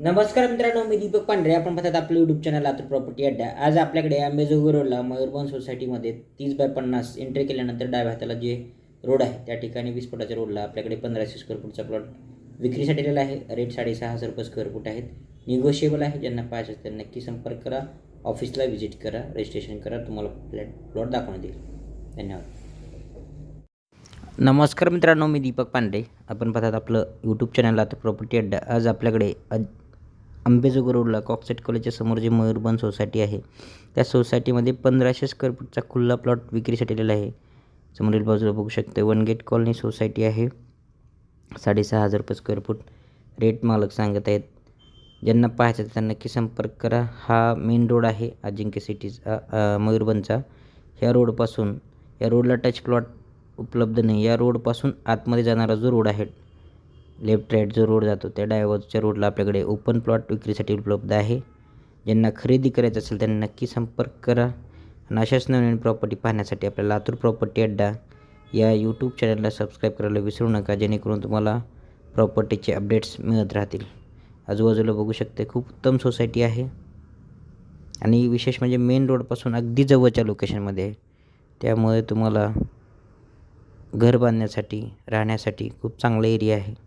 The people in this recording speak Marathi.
नमस्कार मित्रांनो मी दीपक पांढरे. आपण पाहतात आपलं यूट्यूब चॅनल लातूर प्रॉपर्टी अड्डा आज आपल्याकडे आंबेजोगाई रोडला मयूरबन सोसायटीमध्ये तीस बाय पन्नास एंट्री केल्यानंतर डाव्या हाताला जे रोड आहे त्या ठिकाणी वीस फुटाच्या रोडला आपल्याकडे पंधराशे स्क्वेअर फूटचा प्लॉट विक्रीसाठी दिलेला आहे. रेट साडेसहा हजार रुपये स्क्वेअर फूट आहेत. निगोशिएबल आहे. ज्यांना पाहिजे असेल नक्की संपर्क करा. ऑफिसला व्हिजिट करा. रजिस्ट्रेशन करा. तुम्हाला फ्लॅट प्लॉट दाखवण्यात येईल. धन्यवाद. नमस्कार मित्रांनो मी दीपक पांडे आपण पाहतात आपलं यूट्यूब चॅनल आता प्रॉपर्टी अड्डा आज आपल्याकडे अज रोडला कॉकसेट कॉलेजच्या समोर जे मयूरबन सोसायटी आहे त्या सोसायटीमध्ये पंधराशे स्क्वेअर फूटचा खुल्ला प्लॉट विक्रीसाठी दिलेला आहे. समोरील बाजूला बघू शकते वन गेट कॉलनी सोसायटी आहे. साडेसहा हजार रुपये स्क्वेअर फूट रेट मालक सांगत आहेत. ज्यांना पाहायचं आहे त्यांना नक्की संपर्क करा. हा मेन रोड आहे अजिंक्य सिटीचा मयूरबनचा ह्या रोडपासून या रोडला टच प्लॉट उपलब्ध नाही. या रोडपासून आतमध्ये जाणारा जो रोड आहे लेफ्ट राईट जो रोड जातो त्या डायव्हर्सच्या रोडला आपल्याकडे ओपन प्लॉट विक्रीसाठी उपलब्ध आहे. ज्यांना खरेदी करायचं असेल त्यांना नक्की संपर्क करा. आणि अशाच नवीन प्रॉपर्टी पाहण्यासाठी आपल्या लातूर प्रॉपर्टी अड्डा या यूट्यूब चॅनलला सबस्क्राईब करायला विसरू नका जेणेकरून तुम्हाला प्रॉपर्टीचे अपडेट्स मिळत राहतील. आजूबाजूला बघू शकते खूप उत्तम सोसायटी आहे. आणि विशेष म्हणजे मेन रोडपासून अगदी जवळच्या लोकेशनमध्ये आहे त्यामुळे तुम्हाला घर बांधण्यासाठी राहण्यासाठी खूप चांगला एरिया आहे.